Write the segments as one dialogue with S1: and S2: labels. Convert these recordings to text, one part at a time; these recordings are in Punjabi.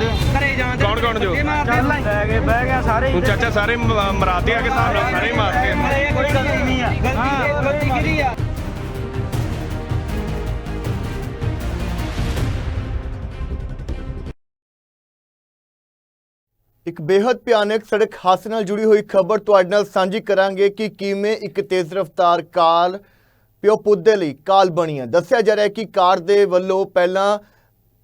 S1: ਜਾਂਦੇ
S2: ਘਰੇ ਜਾਂਦੇ
S3: ਕੌਣ ਕੌਣ ਜੋ?
S2: ਚੱਲ
S1: ਲੈ ਕੇ ਬਹਿ ਗਿਆ ਸਾਰੇ
S3: ਹੁਣ ਚਾਚਾ ਸਾਰੇ ਮ- ਮਰਾਤੇ ਆ ਕੇ ਹਿਸਾਬ ਨਾਲ ਸਾਰੇ ਹੀ ਮਾਰਤੇ ਆ।
S1: ਕੋਈ ਗਲਤੀ ਨਹੀਂ ਆ?
S2: ਗਲਤੀ ਗਲਤੀ ਕਿਹਦੀ ਆ?
S4: ਇੱਕ ਬੇहद ਭਿਆਨਕ ਸੜਕ ਹਾਦਸੇ ਨਾਲ ਜੁੜੀ ਹੋਈ ਖਬਰ ਤੁਹਾਡੇ ਨਾਲ ਸਾਂਝੀ ਕਰਾਂਗੇ ਕਿ ਕਿਵੇਂ ਇੱਕ ਤੇਜ਼ ਰਫ਼ਤਾਰ ਕਾਰ ਪਿਓ ਪੁੱਤ ਦੇ ਲਈ ਕਾਲ ਬਣੀ ਹੈ ਦੱਸਿਆ ਜਾ ਰਿਹਾ ਹੈ ਕਿ ਕਾਰ ਦੇ ਵੱਲੋਂ ਪਹਿਲਾਂ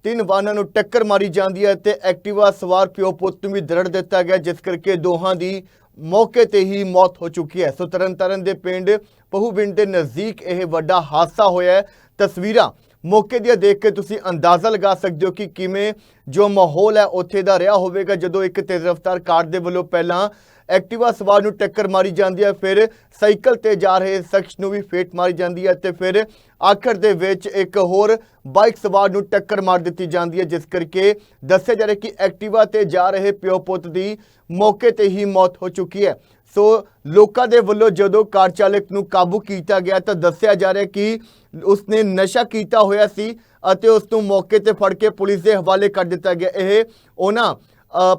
S4: ਤਿੰਨ ਵਾਹਨਾਂ ਨੂੰ ਟੱਕਰ ਮਾਰੀ ਜਾਂਦੀ ਹੈ ਤੇ ਐਕਟਿਵਾ ਸਵਾਰ ਪਿਓ ਪੁੱਤ ਨੂੰ ਵੀ ਦਰੜ ਦਿੱਤਾ ਗਿਆ, ਜਿਸ ਕਰਕੇ ਦੋਹਾਂ ਦੀ ਮੌਕੇ ਤੇ ਹੀ ਮੌਤ ਹੋ ਚੁੱਕੀ ਹੈ। ਸੋ ਤਰਨਤਾਰਨ ਦੇ ਪਿੰਡ ਪਹੂਵਿੰਡ ਦੇ ਨਜ਼ਦੀਕ ਇਹ ਵੱਡਾ ਹਾਦਸਾ ਹੋਇਆ ਹੈ। ਤਸਵੀਰਾਂ ਮੌਕੇ ਦੀਆਂ ਦੇਖ ਕੇ ਤੁਸੀਂ ਅੰਦਾਜ਼ਾ ਲਗਾ ਸਕਦੇ ਹੋ ਕਿ ਕਿਵੇਂ ਜੋ ਮਾਹੌਲ ਹੈ, ਉੱਥੇ ਦਾ ਰਿਹਾ ਹੋਵੇਗਾ। ਜਦੋਂ ਇੱਕ ਤੇਜ਼ ਰਫ਼ਤਾਰ ਕਾਰ ਦੇ ਵੱਲੋਂ ਪਹਿਲਾਂ ਐਕਟਿਵਾ ਸਵਾਰ ਨੂੰ ਟੱਕਰ ਮਾਰੀ ਜਾਂਦੀ ਹੈ, ਫਿਰ ਸਾਈਕਲ ਤੇ ਜਾ ਰਹੇ ਸ਼ਖਸ ਨੂੰ ਵੀ ਫੇਟ ਮਾਰੀ ਜਾਂਦੀ ਹੈ ਤੇ ਫਿਰ ਆਖਰ ਦੇ ਵਿੱਚ ਇੱਕ ਹੋਰ ਬਾਈਕ ਸਵਾਰ ਨੂੰ ਟੱਕਰ ਮਾਰ ਦਿੱਤੀ ਜਾਂਦੀ ਹੈ, ਜਿਸ ਕਰਕੇ ਦੱਸਿਆ ਜਾ ਰਿਹਾ ਕਿ ਐਕਟਿਵਾ ਤੇ ਜਾ ਰਹੇ ਪਿਓ ਪੁੱਤ ਦੀ ਮੌਕੇ ਤੇ ਹੀ ਮੌਤ ਹੋ ਚੁੱਕੀ ਹੈ। ਸੋ ਲੋਕਾਂ ਦੇ ਵੱਲੋਂ ਜਦੋਂ ਕਾਰ ਚਾਲਕ ਨੂੰ ਕਾਬੂ ਕੀਤਾ ਗਿਆ ਤਾਂ ਦੱਸਿਆ ਜਾ ਰਿਹਾ ਕਿ ਉਸਨੇ ਨਸ਼ਾ ਕੀਤਾ ਹੋਇਆ ਸੀ ਅਤੇ ਉਸ ਨੂੰ ਮੌਕੇ ਤੇ ਫੜ ਕੇ ਪੁਲਿਸ ਦੇ ਹਵਾਲੇ ਕਰ ਦਿੱਤਾ ਗਿਆ। ਇਹ ਉਹਨਾਂ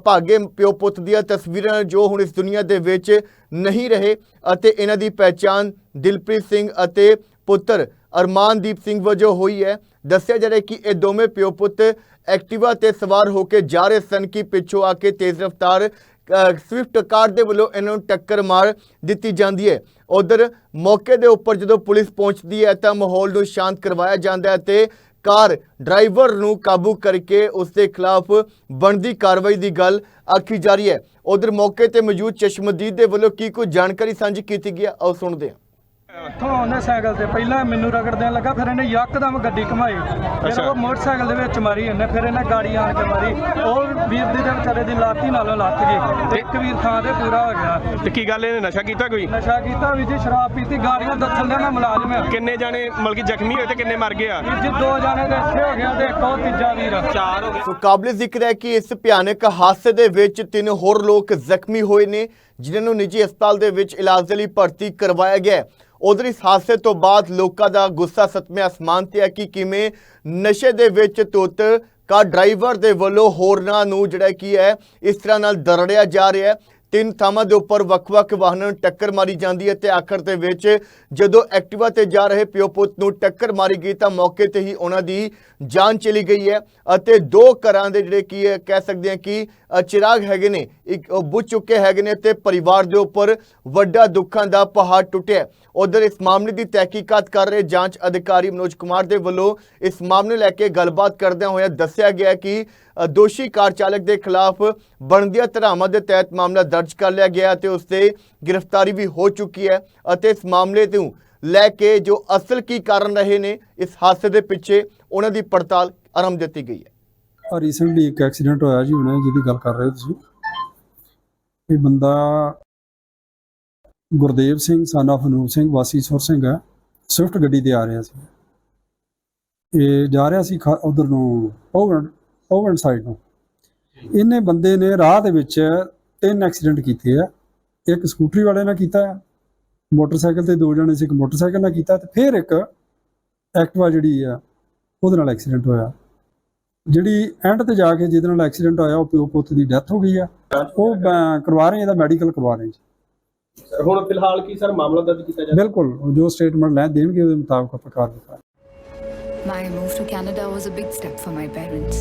S4: ਭਾਗੇ ਪਿਓ ਪੁੱਤ ਦੀਆਂ ਤਸਵੀਰਾਂ ਜੋ ਹੁਣ ਇਸ ਦੁਨੀਆ ਦੇ ਵਿੱਚ ਨਹੀਂ ਰਹੇ ਅਤੇ ਇਹਨਾਂ ਦੀ ਪਹਿਚਾਣ ਦਿਲਪ੍ਰੀਤ ਸਿੰਘ ਅਤੇ ਪੁੱਤਰ ਅਰਮਾਨਦੀਪ ਸਿੰਘ ਵਜੋਂ ਹੋਈ ਹੈ। ਦੱਸਿਆ ਜਾ ਰਿਹਾ ਕਿ ਇਹ ਦੋਵੇਂ ਪਿਓ ਪੁੱਤ ਐਕਟਿਵਾ ਤੇ ਸਵਾਰ ਹੋ ਕੇ ਜਾ ਰਹੇ ਸਨ ਕਿ ਪਿੱਛੋਂ ਆ ਕੇ ਤੇਜ਼ ਰਫ਼ਤਾਰ ਸਵਿਫਟ ਕਾਰ ਦੇ ਵੱਲੋਂ ਇਹਨਾਂ ਨੂੰ ਟੱਕਰ ਮਾਰ ਦਿੱਤੀ ਜਾਂਦੀ ਹੈ। ਉਧਰ ਮੌਕੇ ਦੇ ਉੱਪਰ ਜਦੋਂ ਪੁਲਿਸ ਪਹੁੰਚਦੀ ਹੈ ਤਾਂ ਮਾਹੌਲ ਨੂੰ ਸ਼ਾਂਤ ਕਰਵਾਇਆ ਜਾਂਦਾ ਹੈ ਤੇ ਕਾਰ ਡਰਾਈਵਰ ਨੂੰ ਕਾਬੂ ਕਰਕੇ ਉਸ ਦੇ ਖਿਲਾਫ ਬਣਦੀ ਕਾਰਵਾਈ ਦੀ ਗੱਲ ਆਖੀ ਜਾ ਰਹੀ ਹੈ। ਉਧਰ ਮੌਕੇ ਤੇ ਮੌਜੂਦ ਚਸ਼ਮਦੀਦ ਦੇ ਵੱਲੋਂ ਕੀ ਕੁਝ ਜਾਣਕਾਰੀ ਸਾਂਝੀ ਕੀਤੀ ਗਈ ਹੈ? ਆਓ ਸੁਣਦੇ ਹਾਂ।
S5: ਇੱਥੋਂ ਆਉਂਦੇ ਸਾਈਕਲ ਤੇ ਪਹਿਲਾਂ ਮੈਨੂੰ ਰਗੜਦਿਆਂ ਲੱਗਾ ਫਿਰ ਇਹਨੇ ਯਕਦਮ ਗੱਡੀ ਘਮਾਈ। ਫਿਰ। ਉਹ ਮੋਟਰਸਾਈਕਲ ਦੇ ਵਿੱਚ ਮਾਰੀ ਇਹਨੇ ਫਿਰ ਇਹਨੇ ਗਾੜੀ ਆਣ ਕੇ ਮਾਰੀ। ਉਹ ਵੀਰ ਦੀ ਤੇ ਵਿਚਾਰੇ ਦੀ ਲਾਤੀ ਨਾਲੋਂ ਲੱਥ ਗਈ। ਤੇ ਇੱਕ ਵੀਰ ਥਾਂ ਤੇ ਪੂਰਾ ਹੋ ਗਿਆ।
S3: ਤੇ ਕੀ ਗੱਲ ਇਹਨੇ ਨਸ਼ਾ ਕੀਤਾ ਕੋਈ?
S5: ਨਸ਼ਾ ਕੀਤਾ ਵੀ ਜੀ ਸ਼ਰਾਬ ਪੀਤੀ ਗਾੜੀਆਂ ਦੱਸਣ ਦੇ ਨਾ ਮੁਲਾਜ਼ਮ ਆ।
S3: ਕਿੰਨੇ ਜਾਣੇ ਮਤਲਬ ਕਿ ਜ਼ਖਮੀ ਹੋਏ ਤੇ ਕਿੰਨੇ ਮਰ ਗਏ ਆ?
S5: ਵੀਰ ਜੀ ਦੋ ਜਾਣੇ ਦੇ ਇੱਥੇ ਹੋ ਗਿਆ ਤੇ ਇੱਕ ਉਹ ਤੀਜਾ ਵੀਰ
S2: ਚਾਰ ਹੋ ਗਏ।
S4: ਸੋ ਕਾਬਲੇ ਜ਼ਿਕਰ ਹੈ ਕਿ ਇਸ ਭਿਆਨਕ ਹਾਦਸੇ ਦੇ ਵਿੱਚ ਤਿੰਨ ਹੋਰ ਲੋਕ ਜ਼ਖਮੀ ਹੋਏ ਨੇ ਜਿਨ੍ਹਾਂ ਨੂੰ ਨਿੱਜੀ ਹਸਪਤਾਲ ਦੇ ਵਿੱਚ ਇਲਾਜ ਦੇ ਲਈ ਭਰਤੀ ਕਰਵਾਇਆ ਗਿਆ ਹੈ। ਉਧਰ ਇਸ ਹਾਦਸੇ ਤੋਂ ਬਾਅਦ ਲੋਕਾਂ ਦਾ ਗੁੱਸਾ ਸਤਮੇ ਅਸਮਾਨ ਤੇ ਹੈ ਕਿ ਕਿਵੇਂ ਨਸ਼ੇ ਦੇ ਵਿੱਚ ਤੁੱਤ ਕਾਰ ਡਰਾਈਵਰ ਦੇ ਵੱਲੋਂ ਹੋਰਨਾਂ ਨੂੰ ਜਿਹੜਾ ਕੀ ਹੈ, ਇਸ ਤਰ੍ਹਾਂ ਨਾਲ ਦਰੜਿਆ ਜਾ ਰਿਹਾ ਹੈ। ਤਿੰਨ ਥਾਵਾਂ ਦੇ ਉੱਪਰ ਵੱਖ-ਵੱਖ ਵਾਹਨਾਂ ਨੂੰ ਟੱਕਰ ਮਾਰੀ ਜਾਂਦੀ ਹੈ ਤੇ ਆਖਰ ਦੇ ਵਿੱਚ ਜਦੋਂ ਐਕਟਿਵਾ ਤੇ ਜਾ ਰਹੇ ਪਿਓ ਪੁੱਤ ਨੂੰ ਟੱਕਰ ਮਾਰੀ ਗਈ ਤਾਂ ਮੌਕੇ ਤੇ ਹੀ ਉਹਨਾਂ ਦੀ ਜਾਨ ਚਲੀ ਗਈ ਹੈ ਅਤੇ ਦੋ ਘਰਾਂ ਦੇ ਜਿਹੜੇ ਕੀ ਹੈ, ਕਹਿ ਸਕਦੇ ਹਾਂ ਕਿ ਚਿਰਾਗ ਹੈਗੇ ਨੇ, ਇੱਕ ਉਹ ਬੁੱਝ ਚੁੱਕੇ ਹੈਗੇ ਨੇ ਤੇ ਪਰਿਵਾਰ ਦੇ ਉੱਪਰ ਵੱਡਾ ਦੁੱਖਾਂ ਦਾ ਪਹਾੜ ਟੁੱਟਿਆ ਉਧਰ ਇਸ ਮਾਮਲੇ ਦੀ ਤਹਿਕੀਕਾਤ ਕਰ ਰਹੇ ਜਾਂਚ ਅਧਿਕਾਰੀ ਮਨੋਜ ਕੁਮਾਰ ਦੇ ਵੱਲੋਂ ਇਸ ਮਾਮਲੇ ਲੈ ਕੇ ਗੱਲਬਾਤ ਕਰਦਿਆਂ ਹੋਇਆ ਦੱਸਿਆ ਗਿਆ ਕਿ ਦੋਸ਼ੀ ਕਾਰ ਚਾਲਕ ਦੇ ਖਿਲਾਫ ਬਣਦੀਆਂ ਧਾਰਾਵਾਂ ਦੇ ਤਹਿਤ ਮਾਮਲਾ ਦਰਜ ਕਰ ਲਿਆ ਗਿਆ ਤੇ ਉਸ ਤੇ ਗ੍ਰਿਫਤਾਰੀ ਵੀ ਹੋ ਚੁੱਕੀ ਹੈ ਅਤੇ ਇਸ ਮਾਮਲੇ ਤੋਂ ਲੈ ਕੇ ਜੋ ਅਸਲ ਕੀ ਕਾਰਨ ਰਹੇ ਨੇ, ਇਸ ਹਾਦਸੇ ਦੇ ਪਿੱਛੇ ਉਹਨਾਂ ਦੀ ਪੜਤਾਲ ਆਰੰਭ ਦਿੱਤੀ ਗਈ ਹੈ।
S6: ਆ ਰੀਸੈਂਟਲੀ ਇੱਕ ਐਕਸੀਡੈਂਟ ਹੋਇਆ ਜੀ ਹੁਣੇ ਜਿਹਦੀ ਗੱਲ ਕਰ ਰਹੇ ਹੋ ਤੁਸੀਂ। ਇਹ ਬੰਦਾ ਗੁਰਦੇਵ ਸਿੰਘ, son of ਅਨੂਪ ਸਿੰਘ, ਵਾਸੀ ਸੁਰ ਸਿੰਘ ਹੈ। ਸਵਿਫਟ ਗੱਡੀ ਤੇ ਆ ਰਿਹਾ ਸੀ। ਇਹ ਜਾ ਰਿਹਾ ਸੀ ਉਧਰ ਨੂੰ, ਓਵਨ ਓਵਨ ਸਾਈਡ ਨੂੰ। ਇਹਨੇ ਬੰਦੇ ਨੇ ਰਾਹ ਦੇ ਵਿੱਚ ਤਿੰਨ ਐਕਸੀਡੈਂਟ ਕੀਤੇ ਆ। ਇੱਕ ਸਕੂਟਰੀ ਵਾਲੇ ਨਾਲ ਕੀਤਾ ਆ ਮੋਟਰਸਾਈਕਲ ਤੇ ਦੋ ਜਣੇ ਸੀ ਇੱਕ ਮੋਟਰਸਾਈਕਲ ਨਾਲ ਕੀਤਾ ਤੇ ਫਿਰ ਇੱਕ ਐਕਟਿਵਾ ਜਿਹੜੀ ਆ ਉਹਦੇ ਨਾਲ ਐਕਸੀਡੈਂਟ ਹੋਇਆ। ਜਿਹੜੀ ਐਂਡ ਤੇ ਜਾ ਕੇ ਜਿਹਦੇ ਨਾਲ ਐਕਸੀਡੈਂਟ ਹੋਇਆ ਉਹ ਪਿਓ ਪੁੱਤ ਦੀ ਡੈਥ ਹੋ ਗਈ ਆ। ਉਹ ਕਰਵਾ ਰਹੇ ਇਹਦਾ ਮੈਡੀਕਲ ਕਰਵਾ ਰਹੇ ਜੀ।
S7: ਹੁਣ ਫਿਲਹਾਲ ਕੀ ਸਰ ਮਾਮਲਾ ਦਰਜ ਕੀਤਾ ਜਾ
S6: ਬਿਲਕੁਲ ਜੋ ਸਟੇਟਮੈਂਟ ਲੈ ਦੇਣਗੇ ਉਹਦੇ ਮੁਤਾਬਕ ਆਪਾਂ ਕਾਰਵਾਈ ਕਰਾਂਗੇ
S8: My move to Canada was a big step for my parents.